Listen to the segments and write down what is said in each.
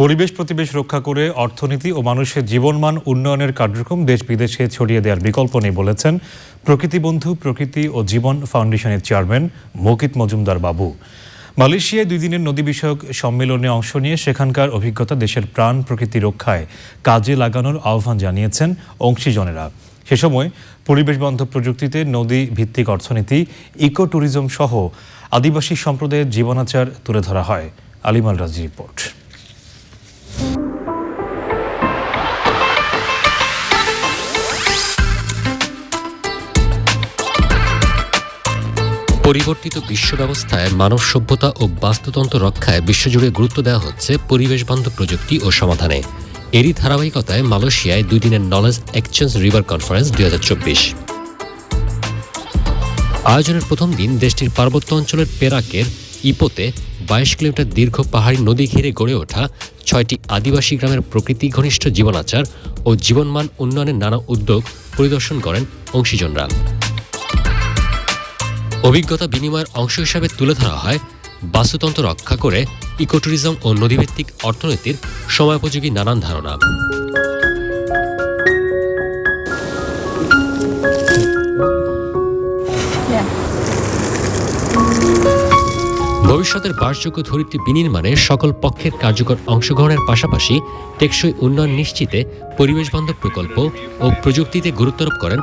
পরিবেশ প্রতিবেশ রক্ষা করে অর্থনীতি ও মানুষের জীবনমান উন্নয়নের কার্যক্রম দেশ বিদেশে ছড়িয়ে দেওয়ার বিকল্প নেই বলেছেন প্রকৃতি বন্ধু, প্রকৃতি ও জীবন ফাউন্ডেশনের চেয়ারম্যান মকিত মজুমদার বাবু। মালয়েশিয়ায় দুই দিনের নদী বিষয়ক সম্মেলনে অংশ নিয়ে সেখানকার অভিজ্ঞতা দেশের প্রাণ প্রকৃতি রক্ষায় কাজে লাগানোর আহ্বান জানিয়েছেন অংশীজনেরা। সে সময় পরিবেশ বান্ধব প্রযুক্তিতে নদী ভিত্তিক অর্থনীতি, ইকো ট্যুরিজম সহ আদিবাসী সম্প্রদায়ের জীবনাচার তুলে ধরা হয়। আলিমাল রাজি রিপোর্ট। পরিবর্তিত বিশ্ব ব্যবস্থায় মানব সভ্যতা ও বাস্তুতন্ত্র রক্ষায় বিশ্বজুড়ে গুরুত্ব দেওয়া হচ্ছে পরিবেশ বান্ধব প্রযুক্তি ও সমাধানে। এরই ধারাবাহিকতায় মালয়েশিয়ায় দুই দিনের নলেজ এক্সচেঞ্জ রিভার কনফারেন্স দু হাজার চব্বিশ। আয়োজনের প্রথম দিন দেশটির পার্বত্য অঞ্চলের পেরাকের ইপোতে বাইশ কিলোমিটার দীর্ঘ পাহাড়ি নদী ঘিরে গড়ে ওঠা ছয়টি আদিবাসী গ্রামের প্রকৃতি ঘনিষ্ঠ জীবনাচার ও জীবনমান উন্নয়নের নানা উদ্যোগ পরিদর্শন করেন অংশীজনরা। অভিজ্ঞতা বিনিময়ের অংশ হিসাবে তুলে ধরা হয় বাস্তুতন্ত্র রক্ষা করে ইকোট্যুরিজম ও নদীভিত্তিক অর্থনীতির সময়োপযোগী নানান ধারণা। ভবিষ্যতের বাসযোগ্য ধরিত্রী বিনির্মাণে সকল পক্ষের কার্যকর অংশগ্রহণের পাশাপাশি টেকসই উন্নয়ন নিশ্চিতে পরিবেশ বান্ধব প্রকল্প ও প্রযুক্তিতে গুরুত্বারোপ করেন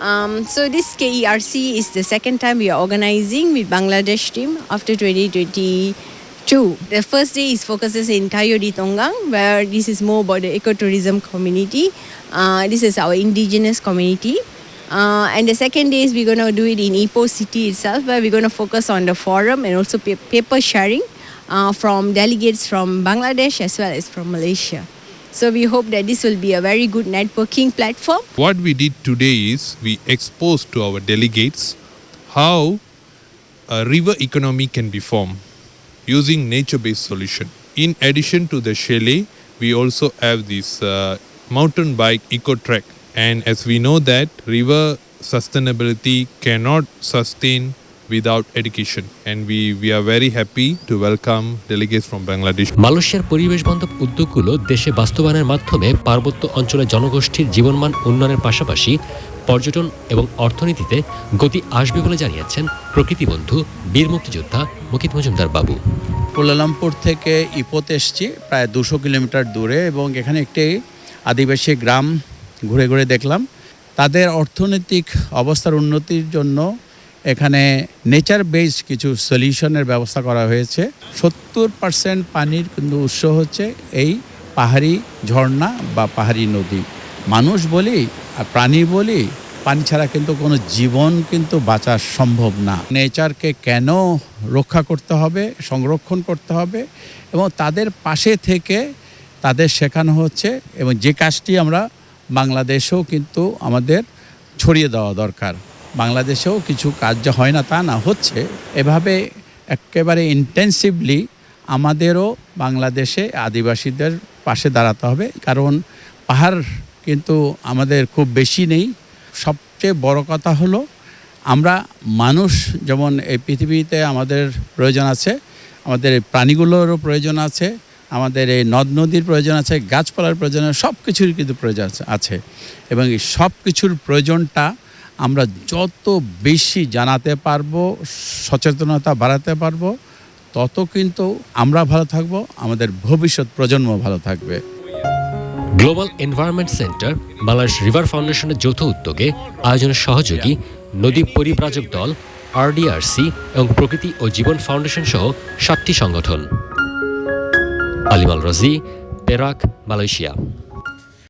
Um, so this KERC is the second time we are organizing with Bangladesh team after 2022. The first day is focuses in Kayodi Tongang, where this is more about the ecotourism community. Uh, this is our indigenous community. Uh, and the second day is we're going to do it in Ipoh city itself, where we're going to focus on the forum and also paper sharing uh, from delegates from Bangladesh as well as from Malaysia. So we hope that this will be a very good networking platform. What we did today is we exposed to our delegates how a river economy can be formed using nature-based solution. In addition to the chalet, we also have this uh, mountain bike eco trek, and as we know that river sustainability cannot sustain without education, and we we are very happy to welcome delegates from Bangladesh. মালয়েশিয়ার পরিবেশ বান্ধব উদ্যোগগুলো দেশে বাস্তবায়নের মাধ্যমে পার্বত্য অঞ্চলের জনগোষ্ঠীর জীবনমান উন্নয়নের পাশাপাশি পর্যটন এবং অর্থনীতিতে গতি আসবে বলে জানিয়েছেন প্রকৃতিবন্ধু বীর মুক্তিযোদ্ধা মুকিত মজুমদার বাবু। কুলালামপুর থেকে ইপোতে এসছি প্রায় দুশো কিলোমিটার দূরে এবং এখানে একটি আদিবাসী গ্রাম ঘুরে ঘুরে দেখলাম। তাদের অর্থনৈতিক অবস্থার উন্নতির জন্য এখানে নেচার বেসড কিছু সলিউশনের ব্যবস্থা করা হয়েছে। সত্তর পার্সেন্ট পানির কিন্তু উৎস হচ্ছে এই পাহাড়ি ঝর্ণা বা পাহাড়ি নদী। মানুষ বলি আর প্রাণী বলি, পানি ছাড়া কিন্তু কোনো জীবন কিন্তু বাঁচা সম্ভব না। নেচারকে কেন রক্ষা করতে হবে, সংরক্ষণ করতে হবে এবং তাদের পাশে থেকে তাদের শেখানো হচ্ছে এবং যে কাজটি আমরা বাংলাদেশেও কিন্তু আমাদের ছড়িয়ে দেওয়া দরকার। বাংলাদেশেও কিছু কাজ হয় না তা না, হচ্ছে এভাবে একেবারে ইন্টেন্সিভলি আমাদেরও বাংলাদেশে আদিবাসীদের পাশে দাঁড়াতে হবে। কারণ পাহাড় কিন্তু আমাদের খুব বেশি নেই। সবচেয়ে বড় কথা হলো আমরা মানুষ যেমন এই পৃথিবীতে আমাদের প্রয়োজন আছে, আমাদের এই প্রাণীগুলোরও প্রয়োজন আছে, আমাদের এই নদ নদীর প্রয়োজন আছে, গাছপালার প্রয়োজন সব কিছুর কিন্তু প্রয়োজন আছে- এবং এই সব কিছুর প্রয়োজনটা আমরা যত বেশি জানাতে পারব, সচেতনতা বাড়াতে পারব, তত কিন্তু আমরা ভালো থাকব, আমাদের ভবিষ্যৎ প্রজন্ম ভালো থাকবে। Global environment centre Bangladesh river ফাউন্ডেশনের যৌথ উদ্যোগে আয়োজনের সহযোগী নদী পরিব্রাজক দল আরডিআরসি এবং প্রকৃতি ও জীবন ফাউন্ডেশন সহ সাতটি সংগঠন। আলিমাল রাজি, পেরাক, মালয়েশিয়া।